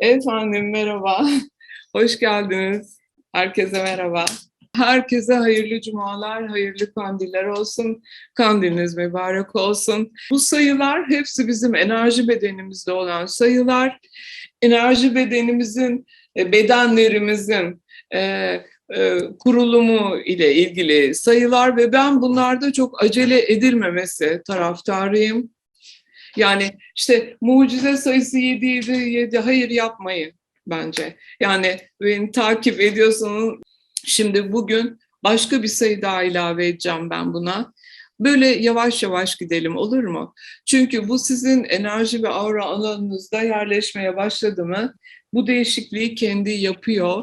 Efendim merhaba. Hoş geldiniz. Herkese merhaba. Herkese hayırlı cumalar, hayırlı kandiller olsun. Kandiliniz mübarek olsun. Bu sayılar hepsi bizim enerji bedenimizde olan sayılar. Enerji bedenimizin, e, bedenlerimizin e, e, kurulumu ile ilgili sayılar ve ben bunlarda çok acele edilmemesi taraftarıyım. Yani işte mucize sayısı 7 7 7 hayır yapmayın bence. Yani beni takip ediyorsanız şimdi bugün başka bir sayı daha ilave edeceğim ben buna. Böyle yavaş yavaş gidelim olur mu? Çünkü bu sizin enerji ve aura alanınızda yerleşmeye başladı mı bu değişikliği kendi yapıyor.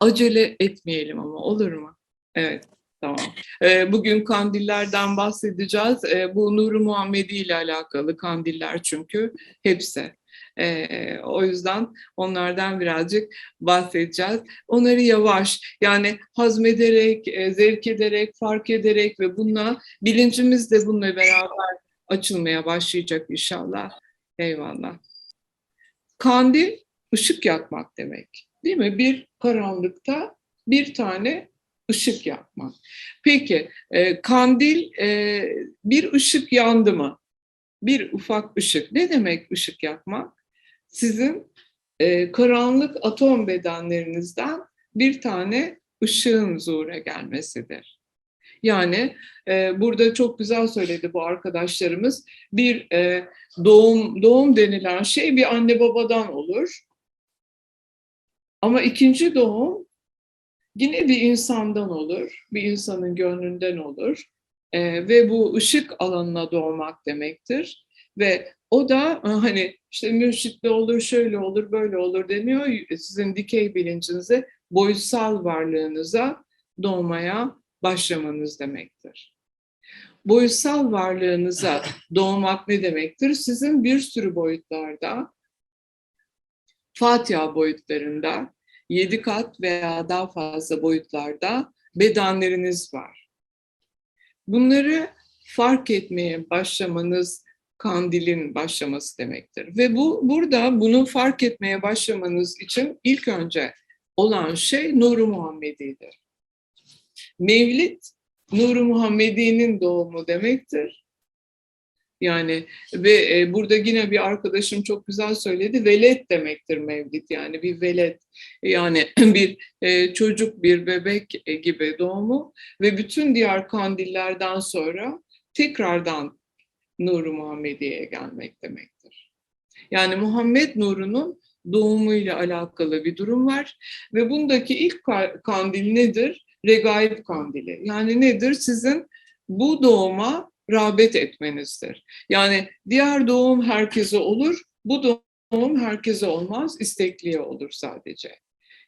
Acele etmeyelim ama olur mu? Evet. Tamam. Ee, Bugün kandillerden bahsedeceğiz. Ee, Bu Nuru Muhammedi ile alakalı kandiller çünkü hepsi. Ee, O yüzden onlardan birazcık bahsedeceğiz. Onları yavaş yani hazmederek, e, zevk ederek, fark ederek ve bununla bilincimiz de bununla beraber açılmaya başlayacak inşallah. Eyvallah. Kandil ışık yakmak demek. Değil mi? Bir karanlıkta bir tane ışık yakmak. Peki e, kandil e, bir ışık yandı mı? Bir ufak ışık. Ne demek ışık yakmak? Sizin e, karanlık atom bedenlerinizden bir tane ışığın zuhura gelmesidir. Yani e, burada çok güzel söyledi bu arkadaşlarımız. Bir e, doğum doğum denilen şey bir anne babadan olur. Ama ikinci doğum yine bir insandan olur, bir insanın gönlünden olur Ee, ve bu ışık alanına doğmak demektir. Ve o da e, hani işte mürşitli olur, şöyle olur, böyle olur deniyor. Sizin dikey bilincinize, boyutsal varlığınıza doğmaya başlamanız demektir. Boyutsal varlığınıza doğmak ne demektir? Sizin bir sürü boyutlarda, Fatiha boyutlarında, yedi kat veya daha fazla boyutlarda bedenleriniz var. Bunları fark etmeye başlamanız kandilin başlaması demektir. Ve bu burada bunu fark etmeye başlamanız için ilk önce olan şey Nuru Muhammedi'dir. Mevlid Nuru Muhammedi'nin doğumu demektir. Yani ve e, burada yine bir arkadaşım çok güzel söyledi. Velet demektir mevlid yani bir velet yani bir e, çocuk bir bebek e, gibi doğumu ve bütün diğer kandillerden sonra tekrardan Nuru Muhammediye'ye gelmek demektir. Yani Muhammed Nuru'nun doğumuyla alakalı bir durum var ve bundaki ilk kandil nedir? Regaib kandili. Yani nedir? Sizin bu doğuma rağbet etmenizdir. Yani diğer doğum herkese olur, bu doğum herkese olmaz, istekliye olur sadece.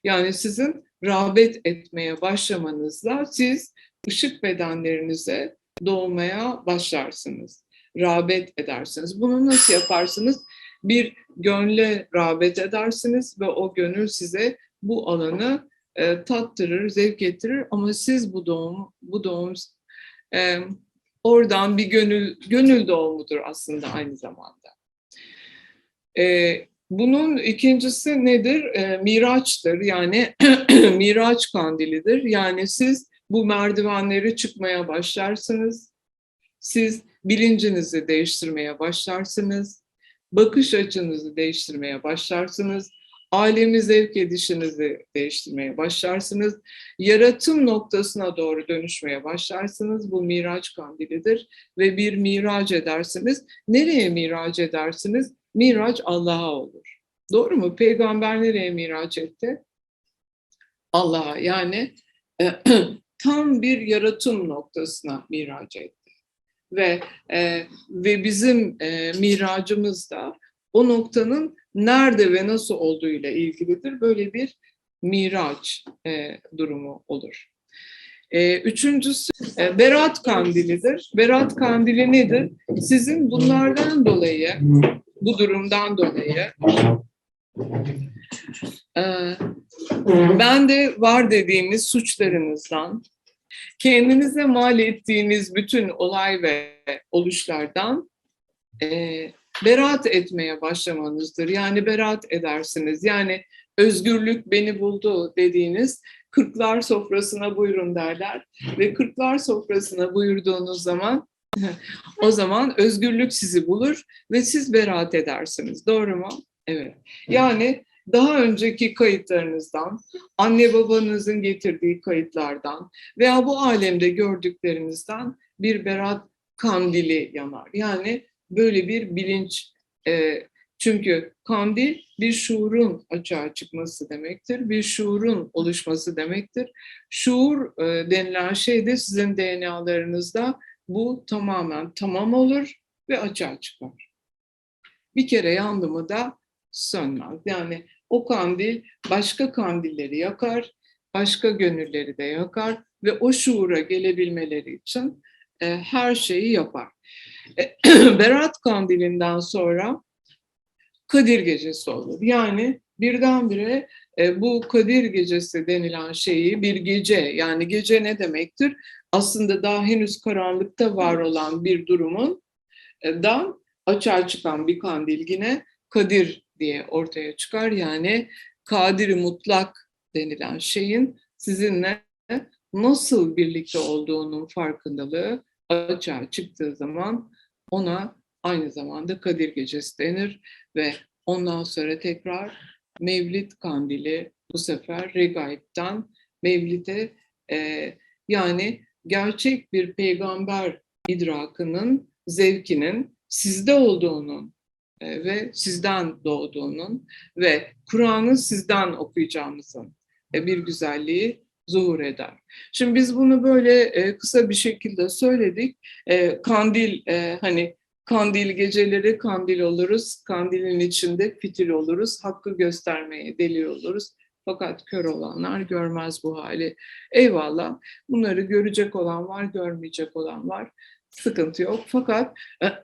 Yani sizin rağbet etmeye başlamanızla siz ışık bedenlerinize doğmaya başlarsınız. Rağbet edersiniz. Bunu nasıl yaparsınız? Bir gönle rağbet edersiniz ve o gönül size bu alanı e, tattırır, zevk ettirir ama siz bu doğum, bu doğum e, oradan bir gönül gönül doğumudur aslında aynı zamanda. Ee, bunun ikincisi nedir? Ee, miraçtır. Yani miraç kandilidir. Yani siz bu merdivenleri çıkmaya başlarsınız. Siz bilincinizi değiştirmeye başlarsınız. Bakış açınızı değiştirmeye başlarsınız alemi zevk edişinizi değiştirmeye başlarsınız. Yaratım noktasına doğru dönüşmeye başlarsınız. Bu miraç kandilidir ve bir miraç edersiniz. Nereye miraç edersiniz? Miraç Allah'a olur. Doğru mu? Peygamber nereye miraç etti? Allah'a yani e, tam bir yaratım noktasına miraç etti. Ve e, ve bizim e, miracımız da o noktanın nerede ve nasıl olduğu ile ilgilidir. Böyle bir miraç e, durumu olur. E, üçüncüsü e, Berat Kandilidir. Berat Kandili nedir? Sizin bunlardan dolayı, bu durumdan dolayı e, ben de var dediğiniz suçlarınızdan, kendinize mal ettiğiniz bütün olay ve oluşlardan e, beraat etmeye başlamanızdır. Yani beraat edersiniz. Yani özgürlük beni buldu dediğiniz kırklar sofrasına buyurun derler. Ve kırklar sofrasına buyurduğunuz zaman o zaman özgürlük sizi bulur ve siz beraat edersiniz. Doğru mu? Evet. Yani daha önceki kayıtlarınızdan, anne babanızın getirdiği kayıtlardan veya bu alemde gördüklerinizden bir berat kandili yanar. Yani böyle bir bilinç e, çünkü kandil bir şuurun açığa çıkması demektir. Bir şuurun oluşması demektir. Şuur e, denilen şey de sizin DNA'larınızda bu tamamen tamam olur ve açığa çıkar. Bir kere yandı mı da sönmez. Yani o kandil başka kandilleri yakar, başka gönülleri de yakar ve o şuura gelebilmeleri için e, her şeyi yapar. Berat kandilinden sonra Kadir gecesi olur. Yani birdenbire e, bu Kadir gecesi denilen şeyi bir gece, yani gece ne demektir? Aslında daha henüz karanlıkta var olan bir durumun e, dan açığa çıkan bir kandil yine Kadir diye ortaya çıkar. Yani kadiri mutlak denilen şeyin sizinle nasıl birlikte olduğunun farkındalığı açığa çıktığı zaman ona aynı zamanda Kadir Gecesi denir ve ondan sonra tekrar Mevlid Kandili bu sefer Regaib'den Mevlid'e e, yani gerçek bir peygamber idrakının, zevkinin sizde olduğunun e, ve sizden doğduğunun ve Kur'an'ı sizden okuyacağınızın e, bir güzelliği zuhur eder. Şimdi biz bunu böyle e, kısa bir şekilde söyledik. E, kandil e, hani kandil geceleri kandil oluruz. Kandilin içinde fitil oluruz. Hakkı göstermeye delil oluruz. Fakat kör olanlar görmez bu hali. Eyvallah. Bunları görecek olan var, görmeyecek olan var. Sıkıntı yok. Fakat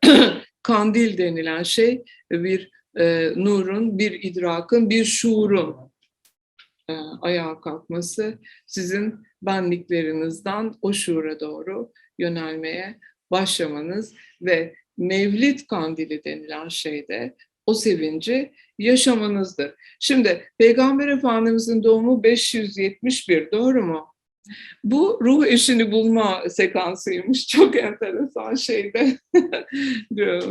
kandil denilen şey bir e, nurun, bir idrakın, bir şuurun ayağa kalkması sizin benliklerinizden o şuura doğru yönelmeye başlamanız ve Mevlid kandili denilen şeyde o sevinci yaşamanızdır. Şimdi Peygamber Efendimizin doğumu 571 doğru mu? Bu ruh eşini bulma sekansıymış. Çok enteresan şeyde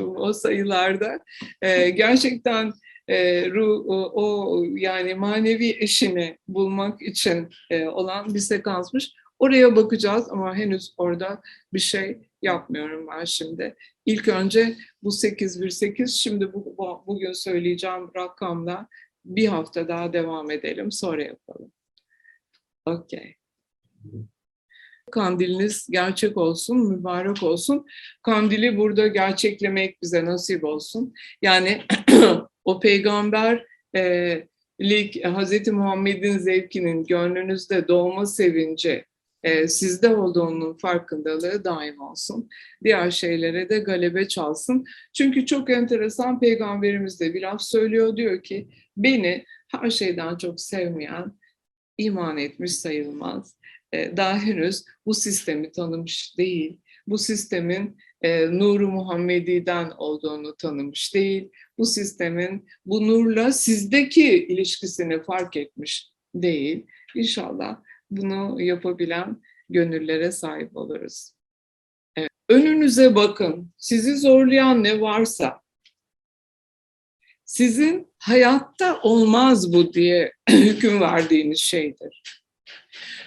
o sayılarda. Ee, gerçekten e, ruh, o, yani manevi eşini bulmak için e, olan bir sekansmış. Oraya bakacağız ama henüz orada bir şey yapmıyorum ben şimdi. İlk önce bu 818 şimdi bu, bu, bugün söyleyeceğim rakamla bir hafta daha devam edelim sonra yapalım. Okey. Kandiliniz gerçek olsun, mübarek olsun. Kandili burada gerçeklemek bize nasip olsun. Yani o peygamber e, lik Hz. Muhammed'in zevkinin gönlünüzde doğma sevinci e, sizde olduğunun farkındalığı daim olsun. Diğer şeylere de galebe çalsın. Çünkü çok enteresan peygamberimiz de bir laf söylüyor diyor ki beni her şeyden çok sevmeyen iman etmiş sayılmaz. E, daha henüz bu sistemi tanımış değil. Bu sistemin e, Nuru Muhammedi'den olduğunu tanımış değil. Bu sistemin bu nurla sizdeki ilişkisini fark etmiş değil. İnşallah bunu yapabilen gönüllere sahip oluruz. Evet. Önünüze bakın. Sizi zorlayan ne varsa sizin hayatta olmaz bu diye hüküm verdiğiniz şeydir.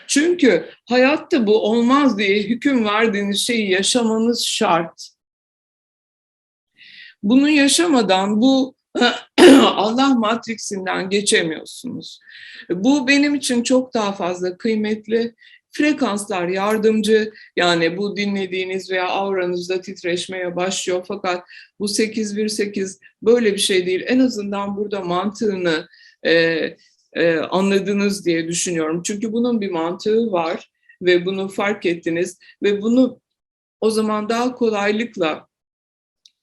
Çünkü hayatta bu olmaz diye hüküm verdiğiniz şeyi yaşamanız şart. Bunu yaşamadan bu Allah matriksinden geçemiyorsunuz. Bu benim için çok daha fazla kıymetli. Frekanslar yardımcı yani bu dinlediğiniz veya avranızda titreşmeye başlıyor fakat bu 818 böyle bir şey değil. En azından burada mantığını e, e, anladınız diye düşünüyorum. Çünkü bunun bir mantığı var ve bunu fark ettiniz ve bunu o zaman daha kolaylıkla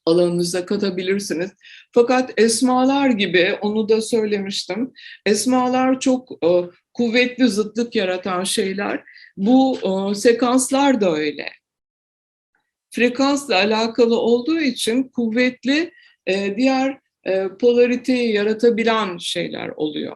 alanınıza katabilirsiniz. Fakat esmalar gibi, onu da söylemiştim, esmalar çok e, kuvvetli zıtlık yaratan şeyler. Bu e, sekanslar da öyle. Frekansla alakalı olduğu için kuvvetli e, diğer e, polariteyi yaratabilen şeyler oluyor.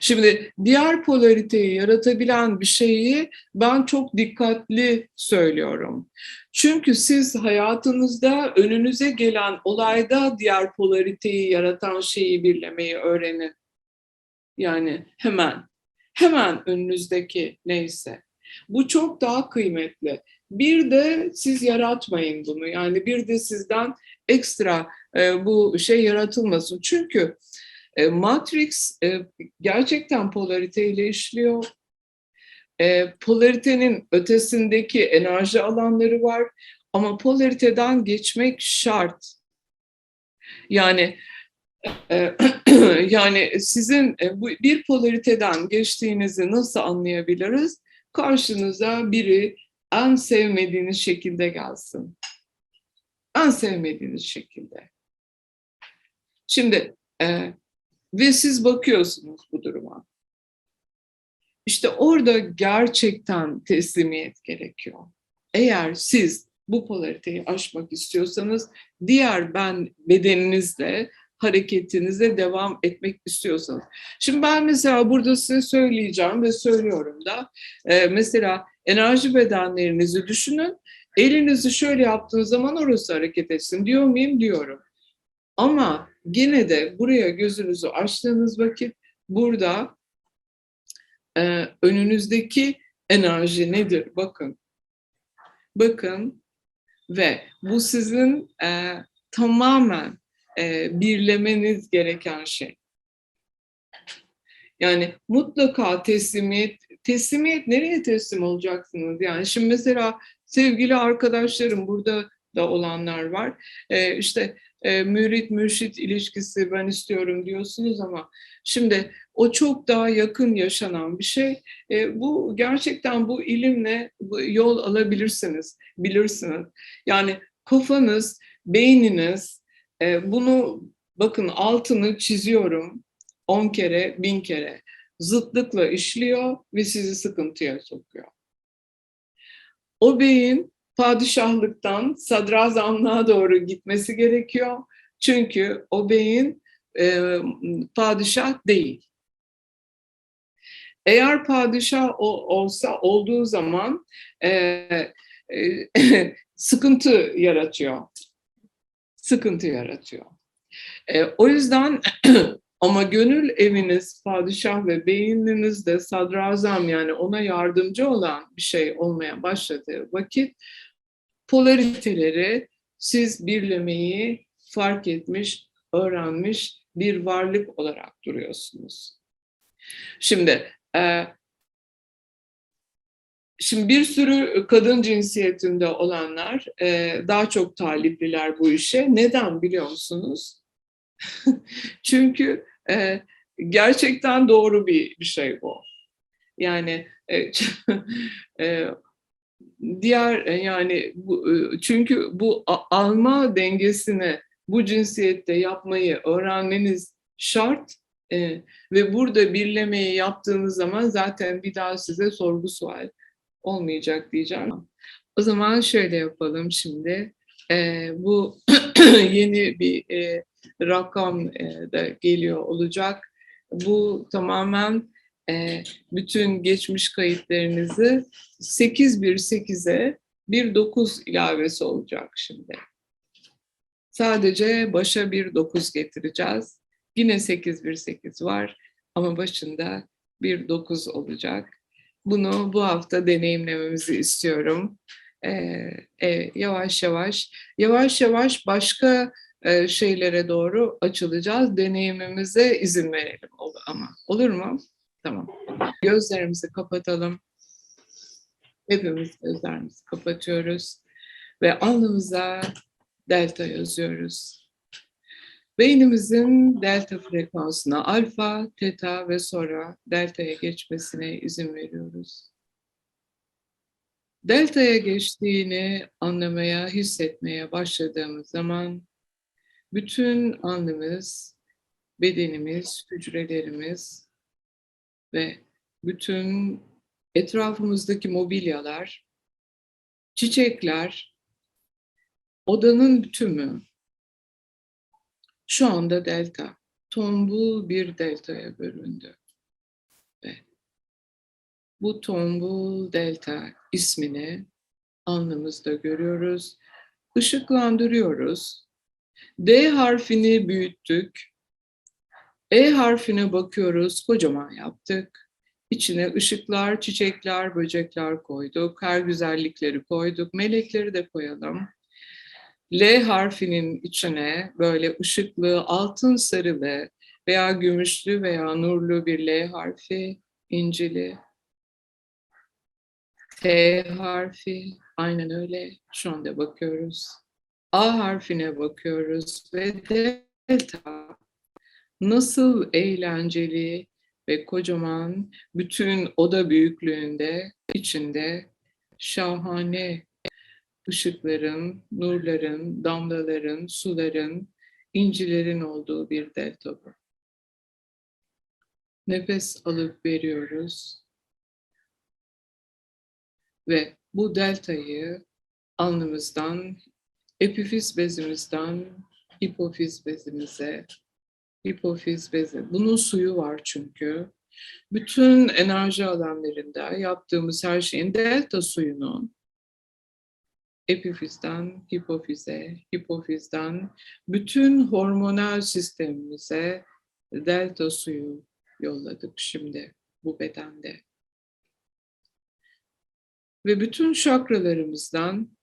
Şimdi diğer polariteyi yaratabilen bir şeyi ben çok dikkatli söylüyorum. Çünkü siz hayatınızda önünüze gelen olayda diğer polariteyi yaratan şeyi birlemeyi öğrenin. Yani hemen, hemen önünüzdeki neyse. Bu çok daha kıymetli. Bir de siz yaratmayın bunu. Yani bir de sizden ekstra e, bu şey yaratılmasın. Çünkü e, Matrix e, gerçekten polariteyle işliyor. E, polaritenin ötesindeki enerji alanları var ama polariteden geçmek şart. Yani yani sizin bir polariteden geçtiğinizi nasıl anlayabiliriz? Karşınıza biri en sevmediğiniz şekilde gelsin. En sevmediğiniz şekilde. Şimdi ve siz bakıyorsunuz bu duruma. İşte orada gerçekten teslimiyet gerekiyor. Eğer siz bu polariteyi aşmak istiyorsanız diğer ben bedeninizle hareketinize devam etmek istiyorsanız. Şimdi ben mesela burada size söyleyeceğim ve söylüyorum da e, mesela enerji bedenlerinizi düşünün. Elinizi şöyle yaptığınız zaman orası hareket etsin diyor muyum? Diyorum. Ama Yine de buraya gözünüzü açtığınız vakit burada e, önünüzdeki enerji nedir? Bakın. Bakın ve bu sizin e, tamamen e, birlemeniz gereken şey. Yani mutlaka teslimiyet, teslimiyet nereye teslim olacaksınız? Yani şimdi mesela sevgili arkadaşlarım burada da olanlar var. E, işte e, mürit mürşit ilişkisi ben istiyorum diyorsunuz ama şimdi o çok daha yakın yaşanan bir şey. E, bu gerçekten bu ilimle bu yol alabilirsiniz, bilirsiniz. Yani kafanız, beyniniz e, bunu bakın altını çiziyorum on kere, bin kere zıtlıkla işliyor ve sizi sıkıntıya sokuyor. O beyin padişahlıktan sadrazamlığa doğru gitmesi gerekiyor. Çünkü o beyin e, padişah değil. Eğer padişah o, olsa olduğu zaman e, e, sıkıntı yaratıyor. Sıkıntı yaratıyor. E, o yüzden ama gönül eviniz padişah ve beyniniz de sadrazam yani ona yardımcı olan bir şey olmaya başladığı vakit polariteleri siz birlemeyi fark etmiş, öğrenmiş bir varlık olarak duruyorsunuz. Şimdi e, Şimdi bir sürü kadın cinsiyetinde olanlar e, daha çok talipliler bu işe. Neden biliyor musunuz? Çünkü e, gerçekten doğru bir, bir şey bu. Yani e, e, diğer e, yani bu, e, çünkü bu alma dengesini bu cinsiyette yapmayı öğrenmeniz şart e, ve burada birlemeyi yaptığınız zaman zaten bir daha size sorgu sual olmayacak diyeceğim. O zaman şöyle yapalım şimdi. E, bu yeni bir e, rakam e, da geliyor olacak. Bu tamamen e, bütün geçmiş kayıtlarınızı 818'e bir 9 ilavesi olacak şimdi. Sadece başa bir 9 getireceğiz. Yine 818 var ama başında bir 9 olacak. Bunu bu hafta deneyimlememizi istiyorum. Ee, e, yavaş yavaş, yavaş yavaş başka e, şeylere doğru açılacağız. Deneyimimize izin verelim ama. Olur mu? Tamam. Gözlerimizi kapatalım. Hepimiz gözlerimizi kapatıyoruz. Ve alnımıza delta yazıyoruz. Beynimizin delta frekansına alfa, teta ve sonra deltaya geçmesine izin veriyoruz. Deltaya geçtiğini anlamaya, hissetmeye başladığımız zaman bütün anımız, bedenimiz, hücrelerimiz ve bütün etrafımızdaki mobilyalar, çiçekler, odanın tümü şu anda delta, tombul bir deltaya bölündü. Ve bu tombul delta ismini alnımızda görüyoruz, ışıklandırıyoruz. D harfini büyüttük. E harfine bakıyoruz, kocaman yaptık. İçine ışıklar, çiçekler, böcekler koyduk. Her güzellikleri koyduk. Melekleri de koyalım. L harfinin içine böyle ışıklı, altın sarılı veya gümüşlü veya nurlu bir L harfi, incili. T harfi, aynen öyle. Şu anda bakıyoruz. A harfine bakıyoruz ve delta nasıl eğlenceli ve kocaman bütün oda büyüklüğünde içinde şahane ışıkların, nurların, damlaların, suların, incilerin olduğu bir delta bu. Nefes alıp veriyoruz. Ve bu deltayı alnımızdan, epifiz bezimizden hipofiz bezimize, hipofiz bezi. Bunun suyu var çünkü. Bütün enerji alanlarında yaptığımız her şeyin delta suyunu epifizden hipofize, hipofizden bütün hormonal sistemimize delta suyu yolladık şimdi bu bedende. Ve bütün şakralarımızdan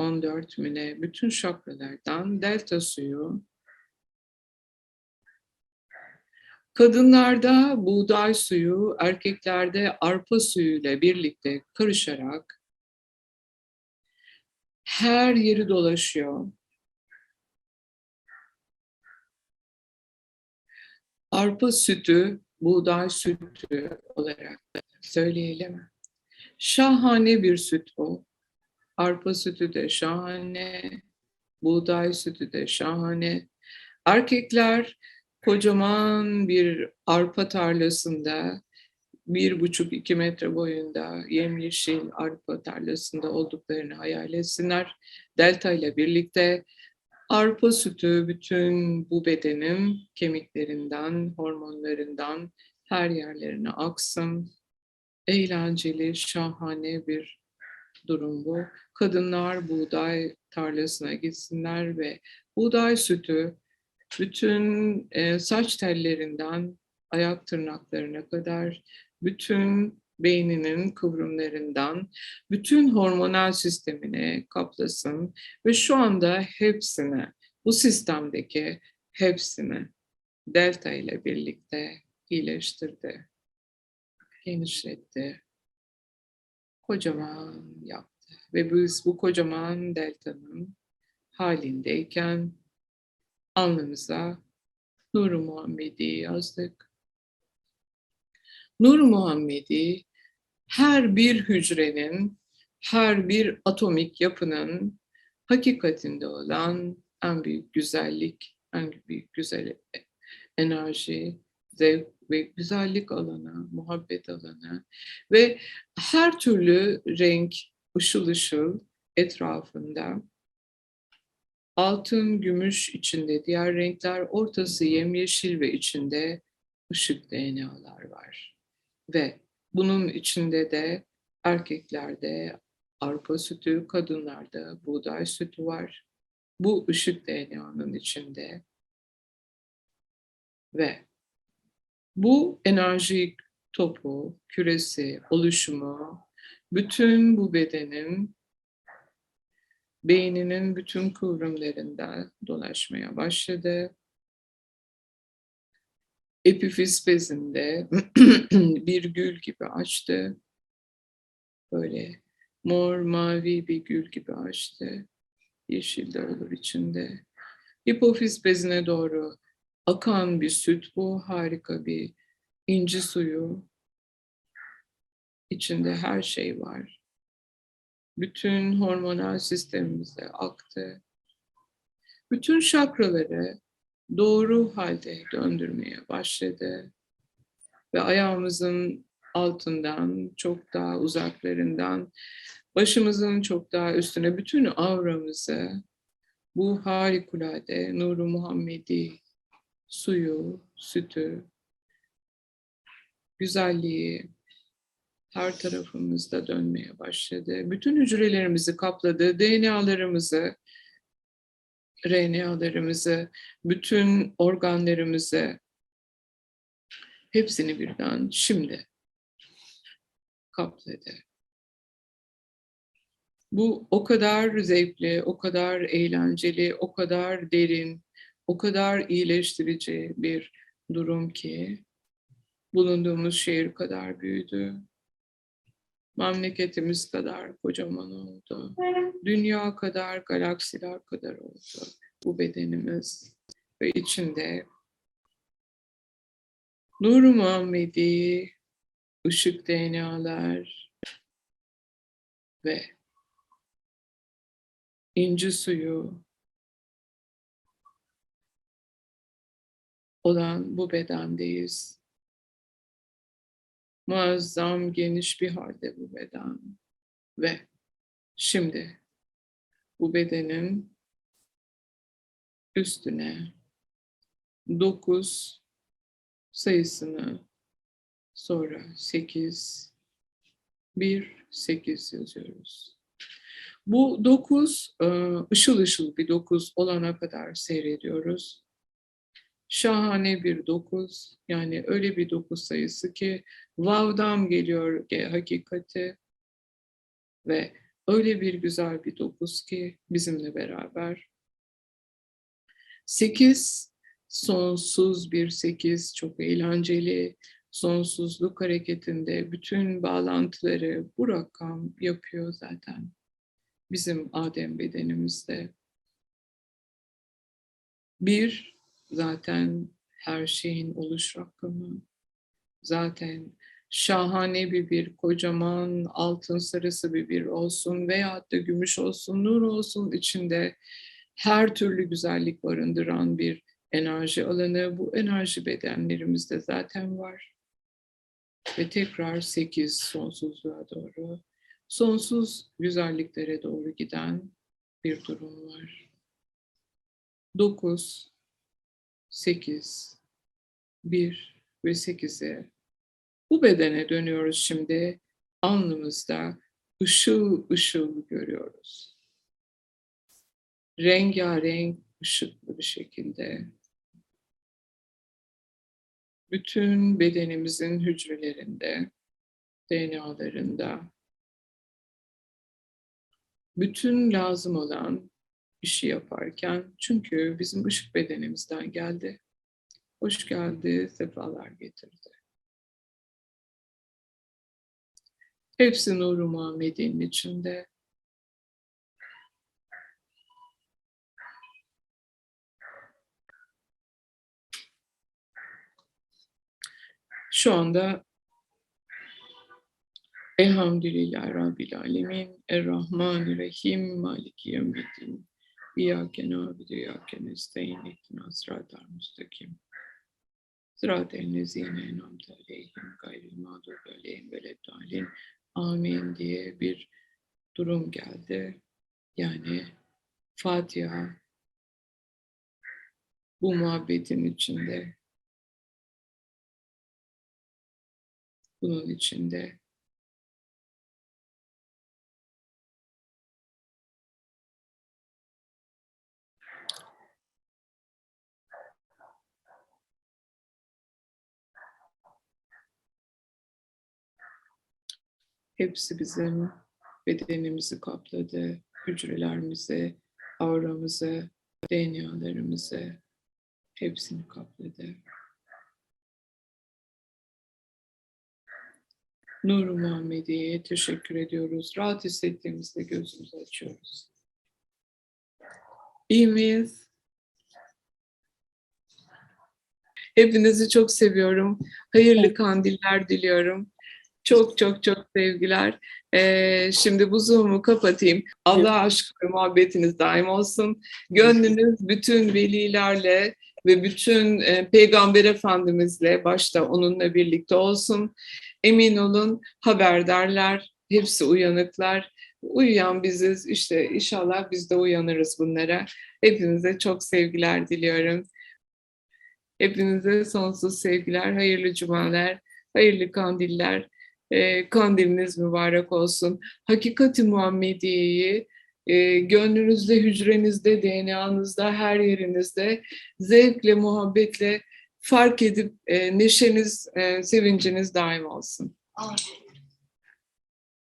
314 müne bütün şakralardan delta suyu Kadınlarda buğday suyu, erkeklerde arpa suyu ile birlikte karışarak her yeri dolaşıyor. Arpa sütü, buğday sütü olarak söyleyelim. Şahane bir süt bu. Arpa sütü de şahane, buğday sütü de şahane. Erkekler kocaman bir arpa tarlasında bir buçuk iki metre boyunda yemyeşil arpa tarlasında olduklarını hayal etsinler. Delta ile birlikte arpa sütü bütün bu bedenin kemiklerinden, hormonlarından her yerlerine aksın. Eğlenceli, şahane bir durum bu. Kadınlar buğday tarlasına gitsinler ve buğday sütü bütün e, saç tellerinden ayak tırnaklarına kadar bütün beyninin kıvrımlarından bütün hormonal sistemini kaplasın ve şu anda hepsini bu sistemdeki hepsini delta ile birlikte iyileştirdi, genişletti, kocaman yaptı ve biz bu kocaman deltanın halindeyken alnımıza Nur Muhammedi yazdık. Nur Muhammedi her bir hücrenin, her bir atomik yapının hakikatinde olan en büyük güzellik, en büyük güzel enerji, zevk ve güzellik alanı, muhabbet alanı ve her türlü renk ışıl ışıl etrafında altın, gümüş içinde diğer renkler, ortası yemyeşil ve içinde ışık DNA'lar var. Ve bunun içinde de erkeklerde arpa sütü, kadınlarda buğday sütü var. Bu ışık DNA'nın içinde. Ve bu enerji topu, küresi, oluşumu, bütün bu bedenin beyninin bütün kıvrımlarında dolaşmaya başladı. Epifiz bezinde bir gül gibi açtı. Böyle mor mavi bir gül gibi açtı. Yeşil de olur içinde. Hipofiz bezine doğru akan bir süt bu. Harika bir inci suyu. İçinde her şey var bütün hormonal sistemimize aktı. Bütün şakraları doğru halde döndürmeye başladı. Ve ayağımızın altından, çok daha uzaklarından, başımızın çok daha üstüne bütün avramızı bu harikulade nuru Muhammedi suyu, sütü, güzelliği her tarafımızda dönmeye başladı. Bütün hücrelerimizi kapladı, DNA'larımızı, RNA'larımızı, bütün organlarımızı, hepsini birden şimdi kapladı. Bu o kadar zevkli, o kadar eğlenceli, o kadar derin, o kadar iyileştirici bir durum ki bulunduğumuz şehir kadar büyüdü. Memleketimiz kadar kocaman oldu. Dünya kadar, galaksiler kadar oldu bu bedenimiz. Ve içinde Nur Muhammedi, ışık DNA'lar ve inci suyu olan bu bedendeyiz. Muazzam geniş bir halde bu beden ve şimdi bu bedenin üstüne dokuz sayısını sonra sekiz bir sekiz yazıyoruz. Bu dokuz ışıl ışıl bir dokuz olana kadar seyrediyoruz. Şahane bir dokuz. Yani öyle bir dokuz sayısı ki vav'dan geliyor hakikati ve öyle bir güzel bir dokuz ki bizimle beraber. Sekiz. Sonsuz bir sekiz. Çok eğlenceli. Sonsuzluk hareketinde bütün bağlantıları bu rakam yapıyor zaten bizim Adem bedenimizde. Bir, zaten her şeyin oluş rakamı. Zaten şahane bir bir, kocaman altın sarısı bir bir olsun veya da gümüş olsun, nur olsun içinde her türlü güzellik barındıran bir enerji alanı. Bu enerji bedenlerimizde zaten var. Ve tekrar sekiz sonsuzluğa doğru sonsuz güzelliklere doğru giden bir durum var. 9, 8, 1 ve 8'e bu bedene dönüyoruz şimdi. Alnımızda ışıl ışıl görüyoruz. Rengarenk, ışıklı bir şekilde bütün bedenimizin hücrelerinde, DNA'larında bütün lazım olan işi yaparken çünkü bizim ışık bedenimizden geldi. Hoş geldi, sefalar getirdi. Hepsi Nur-u Muhammed'in içinde. Şu anda Elhamdülillah Rabbil Alemin, Errahmanirrahim, Maliki Yevmiddin. İyyâke nâbidu, İyyâke nestaîn, ihtina sıratal müstakim. Sıratel lezîne en'amte aleyhim, gayril mağdubi aleyhim veleddâlin. Amin diye bir durum geldi. Yani Fatiha bu muhabbetin içinde bunun içinde Hepsi bizim bedenimizi kapladı, hücrelerimizi, auramızı, DNA'larımızı hepsini kapladı. Nur Muhammediye'ye teşekkür ediyoruz. Rahat hissettiğimizde gözümüzü açıyoruz. İyi miyiz? Hepinizi çok seviyorum. Hayırlı kandiller diliyorum. Çok çok çok sevgiler. Ee, şimdi bu Zoom'u kapatayım. Allah aşkı ve muhabbetiniz daim olsun. Gönlünüz bütün velilerle ve bütün e, Peygamber Efendimizle başta onunla birlikte olsun. Emin olun haberdarlar, hepsi uyanıklar. Uyuyan biziz işte inşallah biz de uyanırız bunlara. Hepinize çok sevgiler diliyorum. Hepinize sonsuz sevgiler, hayırlı cumalar, hayırlı kandiller. Ee, kandiliniz mübarek olsun. Hakikati Muhammediye'yi e, gönlünüzde, hücrenizde, DNA'nızda, her yerinizde zevkle, muhabbetle fark edip e, neşeniz, e, sevinciniz daim olsun. Amin.